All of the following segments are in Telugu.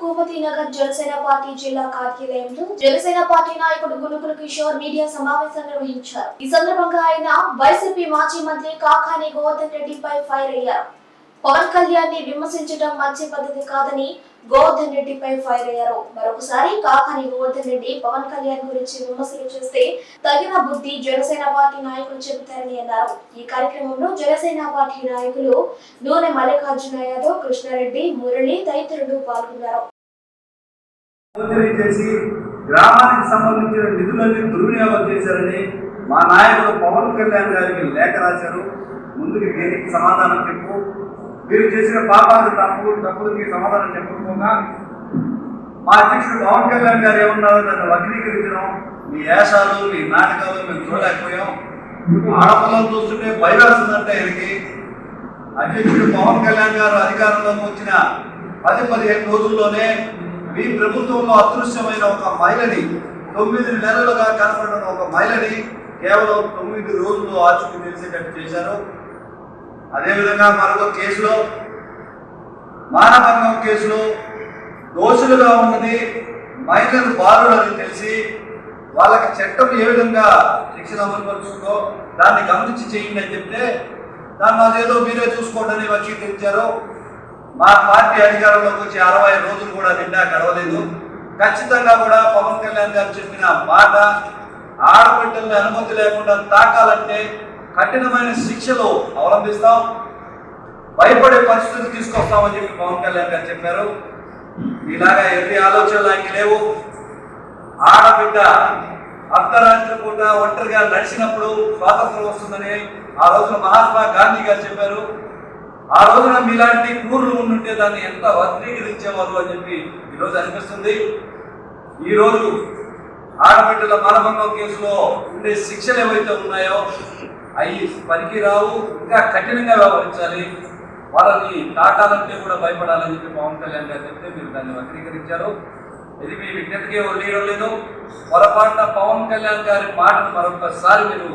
కోమతి నగర్ జనసేన పార్టీ జిల్లా కార్యాలయంలో జనసేన పార్టీ నాయకుడు గునుకుల కిషోర్ మీడియా సమావేశం నిర్వహించారు. ఈ సందర్భంగా ఆయన వైసీపీ మాజీ మంత్రి కాకాని గోవర్ధన్ రెడ్డిపై ఫైర్ అయ్యారు. పవన్ కళ్యాణ్ని విమర్శించడం మంచి పద్ధతి కాదని గోవర్ధన్ రెడ్డిపై ఫైర్ అయ్యారు. మరొకసారి కాకాని గోవర్ధన్ రెడ్డి పవన్ కళ్యాణ్ గురించి విమర్శలు చేస్తే తగిన బుద్ధి జనసేన పార్టీ నాయకులు చెబుతారని అన్నారు. ఈ కార్యక్రమంలో జనసేన పార్టీ నాయకులు నూనె మల్లికార్జున యాదవ్ కృష్ణారెడ్డి మురళి తదితరులు పాల్గొన్నారు. గ్రామానికి సంబంధించిన నిధులన్నీ దుర్వినియోగం చేశారని మా నాయకుడు పవన్ కళ్యాణ్ గారికి లేఖ రాశారు. ముందుకు దీనికి సమాధానం చెప్పు. మీరు చేసిన పాపాలు తప్పు తప్పులకి సమాధానం చెప్పకపోగా మా అధ్యక్షుడు పవన్ కళ్యాణ్ గారు ఏమన్నారో? నన్ను వక్రీకరించడం మీ వేషాలు మీ నాటకాలు మేము చూడలేకపోయాం. ఆడపిల్లలు చూస్తుంటే భయం వేస్తుందంటే ఆయనకి అధ్యక్షుడు పవన్ కళ్యాణ్ గారు అధికారంలోకి వచ్చిన పది పదిహేను రోజుల్లోనే మీ ప్రభుత్వంలో అదృశ్యమైన ఒక మహిళని తొమ్మిది నెలలుగా కనపడిన ఒక మహిళని కేవలం తొమ్మిది రోజులు ఆచుకు తెలిసేటట్టు చేశారు. అదేవిధంగా మరొక కేసులో మానభంగం కేసులో దోషులుగా ఉన్నది మహిళలు అని తెలిసి వాళ్ళకి చట్టం ఏ విధంగా శిక్షణ అమలుపరుస్తుందో దాన్ని గమనించి చేయండి అని చెప్తే దాన్ని అదేదో మీరే చూసుకోండి అని వచ్చి తెచ్చారు. మా పార్టీ అధికారంలోకి వచ్చి అరవై రోజులు కూడా నిండా గడవలేదు ఖచ్చితంగా కూడా పవన్ కళ్యాణ్ గారు చెప్పిన మాట ఆడబిడ్డల్ని అనుమతి లేకుండా తాకాలంటే కఠినమైన శిక్షలు అవలంబిస్తాం. భయపడే పరిస్థితి తీసుకొస్తామని చెప్పి పవన్ కళ్యాణ్ గారు చెప్పారు. ఇలాగా ఎన్ని ఆలోచనలు ఆయనకి లేవు. ఆడబిడ్డ అర్ధరాత్రి పూట ఒంటరిగా నడిచినప్పుడు స్వాతంత్రం వస్తుందని ఆ రోజున మహాత్మా గాంధీ గారు చెప్పారు. ఆ రోజున మీలాంటి కూర్లు ఉండుంటే దాన్ని ఎంత వక్రీకరించేవారు అని చెప్పి ఈరోజు అనిపిస్తుంది. ఈరోజు ఆడబిడ్డల బలభంగం కేసులో ఉండే శిక్షలు ఏవైతే ఉన్నాయో అవి పనికి రావు ఇంకా కఠినంగా వ్యవహరించాలి. వాళ్ళని తాకాలంటే కూడా భయపడాలని చెప్పి పవన్ కళ్యాణ్ గారు చెప్తే మీరు దాన్ని వక్రీకరించారు. ఇది మీ విజ్ఞతకి వదిలేయడం లేదు. పొరపాటున పవన్ కళ్యాణ్ గారి మాటను మరొకసారి మీరు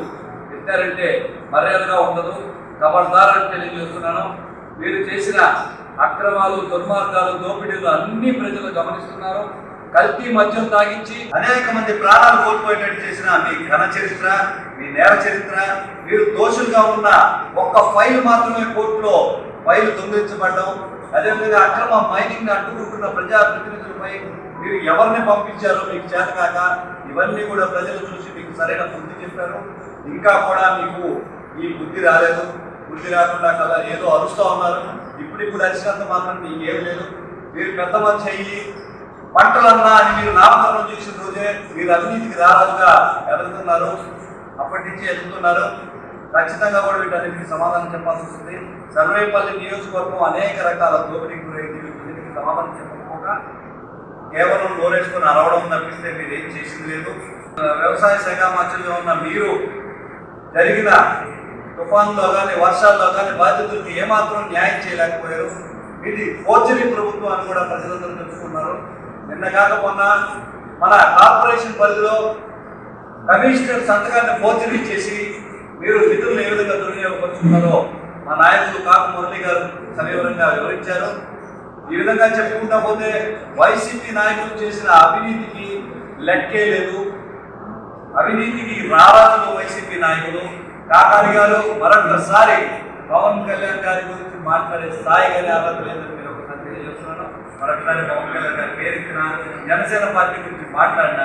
ఎత్తారంటే మర్యాదగా ఉండదు. ఖబర్దారని తెలియజేస్తున్నాను. మీరు చేసిన అక్రమాలు దుర్మార్గాలు దోపిడీలు అన్ని ప్రజలు గమనిస్తున్నారు. కల్తీ మద్యం తాగించి అనేక మంది ప్రాణాలు కోల్పోయేటట్టు చేసిన మీ ఘన చరిత్ర మీ నేర చరిత్ర మీరు దోషులుగా ఉన్న ఒక్క ఫైల్ మాత్రమే కోర్టులో ఫైల్ దొంగిలించబడడం అదేవిధంగా అక్రమ మైనింగ్ అడ్డుకుంటున్న ప్రజాప్రతినిధులపై మీరు ఎవరిని పంపించారో మీకు చేతకాక ఇవన్నీ కూడా ప్రజలు చూసి మీకు సరైన బుద్ధి చెప్పారు. ఇంకా కూడా మీకు ఈ బుద్ధి రాలేదు. బుద్ధి రాకుండా కదా ఏదో అరుస్తూ ఉన్నారు. ఇప్పుడిప్పుడు అరిచినంత మాత్రం మీకు ఏం లేదు. మీరు పెద్ద మంచి అయ్యి పంటలన్నా అని మీరు నామకరణం చేసిన రోజే మీరు అవినీతికి రారాజుగా ఎదుగుతున్నారు. అప్పటి నుంచి ఎదుగుతున్నారు. ఖచ్చితంగా కూడా వీటన్నిటికీ సమాధానం చెప్పాల్సి వస్తుంది. సర్వేపల్లి నియోజకవర్గం అనేక రకాల దోపిడీకి గురైంది. వీటికి సమాధానం చెప్పకపోక కేవలం నోరేసుకొని అరవడం తప్పిస్తే మీరు ఏం చేసింది లేదు. వ్యవసాయ శాఖ మంత్రిగా ఉన్న మీరు జరిగిన తుఫాన్లో కానీ వర్షాల్లో కానీ బాధితులకు ఏమాత్రం న్యాయం చేయలేకపోయారు. ఇది పోచరి ప్రభుత్వం అని కూడా ప్రజలందరూ తెలుసుకున్నారు నిన్న కాకపోయినా మన కార్పొరేషన్ పరిధిలో కమిషనర్ సంతకాన్ని పోర్చరీ చేసి మీరు నిధులను ఏ విధంగా దుర్వినియోగపరుచుకున్నారో మా నాయకులు కాకు మురళి గారు సవివరంగా వివరించారు. ఈ విధంగా చెప్పుకుంటా పోతే వైసీపీ నాయకులు చేసిన అవినీతికి లెక్కే లేదు. అవినీతికి రారాజులు వైసీపీ నాయకులు. కాకాని గారు మరొకసారి పవన్ కళ్యాణ్ గారి గురించి మాట్లాడే స్థాయి కానీ అర్హత లేదని మీరు కూడా చేస్తున్నాను మరొకసారి పవన్ కళ్యాణ్ గారి పేరెత్తిన జనసేన పార్టీ గురించి మాట్లాడిన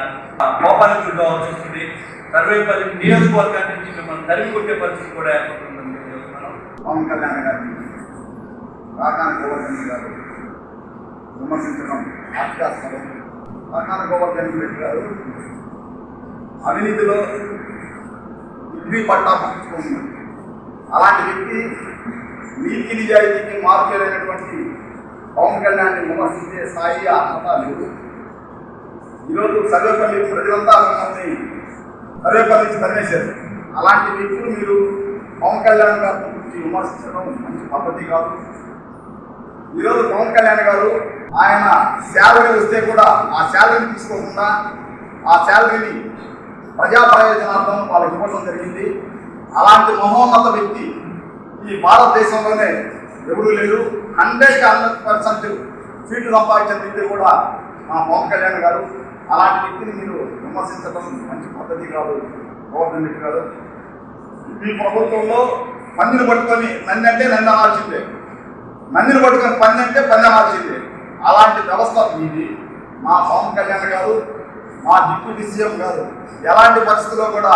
కోపానికి కావాల్సి వస్తుంది. సర్వేపల్లి నియోజకవర్గం నుంచి మిమ్మల్ని తరిమి కొట్టే పరిస్థితి కూడా ఏర్పడుతుందని పవన్ కళ్యాణ్ గారిని కాకాన గోవర్ధన్ గారు విమర్శించడం హాస్యాస్పదం కాకాన గోవర్ధన్ రెడ్డి గారు అవినీతిలో ఇడ్లీ పట్టా పుచ్చుకుంది అలాంటి వ్యక్తి నీతి నిజాయితీకి మార్చేటటువంటి పవన్ కళ్యాణ్ని విమర్శించే స్థాయి అర్హత లేదు. ఈరోజు సర్వేపల్లి ప్రజలంతా మిమ్మల్ని సర్వేపల్లి నుంచి తరిమేశారు. అలాంటి వ్యక్తులు మీరు పవన్ కళ్యాణ్ గారి గురించి విమర్శించడం మంచి పద్ధతి కాదు. ఈరోజు పవన్ కళ్యాణ్ గారు ఆయన శాలరీ వస్తే కూడా ఆ శాలరీని తీసుకోకుండా ఆ శాలరీని ప్రజా ప్రయోజనార్థం వాళ్ళకి ఇవ్వడం జరిగింది. అలాంటి మహోన్నత వ్యక్తి ఈ భారతదేశంలోనే ఎవరూ లేరు. హండ్రెడ్ హండ్రెడ్ పర్సెంట్ సీట్లు సంపాదించిన వ్యక్తి కూడా మా పవన్ కళ్యాణ్ గారు అలాంటి వ్యక్తిని మీరు విమర్శించడం మంచి పద్ధతి కాదు. గవర్నమెంట్ కాదు మీ ప్రభుత్వంలో పందిని పట్టుకొని నన్ను అంటే నన్ను అనాల్సిందే మందిని పట్టుకొని పని అంటే పని అనాల్సిందే అలాంటి వ్యవస్థ మీది. మా పవన్ కళ్యాణ్ గారు మా డిప్యూటీ సీఎం గారు ఎలాంటి పరిస్థితుల్లో కూడా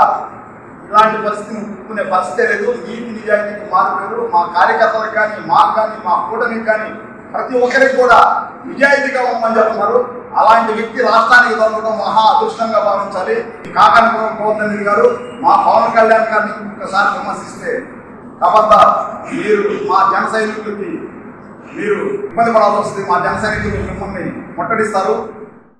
ఇలాంటి పరిస్థితిని ఒప్పుకునే పరిస్థితే లేదు. నీతి నిజాయితీకి మారిపోయారు మా కార్యకర్తలకు కానీ మాకు కానీ మా కూటమికి కానీ ప్రతి ఒక్కరికి కూడా నిజాయితీగా ఉండమని చెప్తున్నారు. అలాంటి వ్యక్తి రాష్ట్రానికి దొరకడం మహా అదృష్టంగా భావించాలి. కాకనపురం గవర్నమెంట్ గారు మా పవన్ కళ్యాణ్ గారిని ఒకసారి విమర్శిస్తే ఖబర్దార్ మీరు మా జన సైనికులకి మీరు ఇబ్బంది పడాల్సి వస్తుంది. మా జన సైనికులు మిమ్మల్ని ముట్టడిస్తారు.